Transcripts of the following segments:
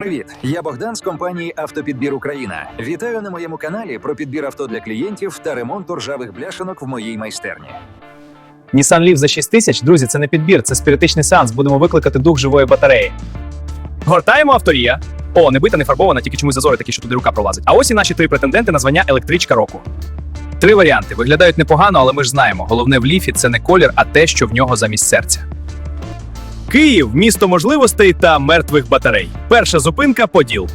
Привіт, я Богдан з компанії Автопідбір Україна. Вітаю на моєму каналі про підбір авто для клієнтів та ремонт ржавих бляшанок в моїй майстерні. Nissan Leaf за 6 тисяч, друзі, це не підбір, це спіритичний сеанс. Будемо викликати дух живої батареї. Гортаємо авторія. О, не бита, не фарбована, тільки чомусь зазори такі, що туди рука пролазить. А ось і наші три претенденти на звання електричка року. Три варіанти виглядають непогано, але ми ж знаємо. Головне в ліфі це не колір, а те, що в нього замість серця. Київ місто можливостей та мертвих батарей. Перша зупинка Поділ.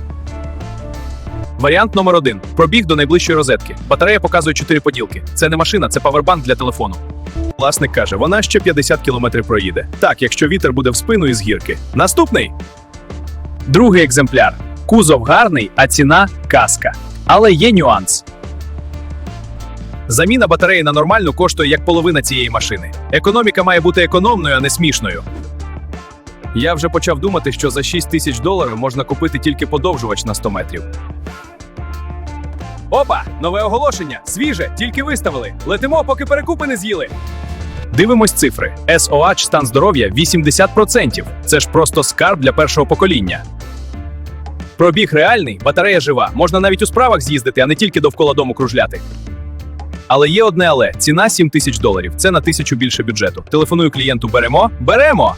Варіант номер один: пробіг до найближчої розетки. Батарея показує 4 поділки. Це не машина, це павербанк для телефону. Власник каже, вона ще 50 кілометрів проїде. Так, якщо вітер буде в спину із гірки. Наступний. Другий екземпляр. Кузов гарний, а ціна казка. Але є нюанс. Заміна батареї на нормальну коштує як половина цієї машини. Економіка має бути економною, а не смішною. Я вже почав думати, що за 6 тисяч доларів можна купити тільки подовжувач на 100 метрів. Опа! Нове оголошення! Свіже, тільки виставили. Летимо, поки перекупи не з'їли. Дивимось цифри. SOH стан здоров'я 80%. Це ж просто скарб для першого покоління. Пробіг реальний, батарея жива. Можна навіть у справах з'їздити, а не тільки довкола дому кружляти. Але є одне але ціна 7 тисяч доларів. Це на тисячу більше бюджету. Телефоную клієнту беремо? Беремо!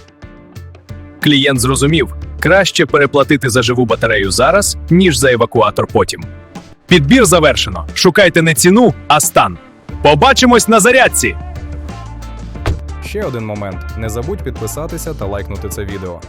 Клієнт зрозумів, краще переплатити за живу батарею зараз, ніж за евакуатор потім. Підбір завершено. Шукайте не ціну, а стан. Побачимось на зарядці! Ще один момент: не забудь підписатися та лайкнути це відео.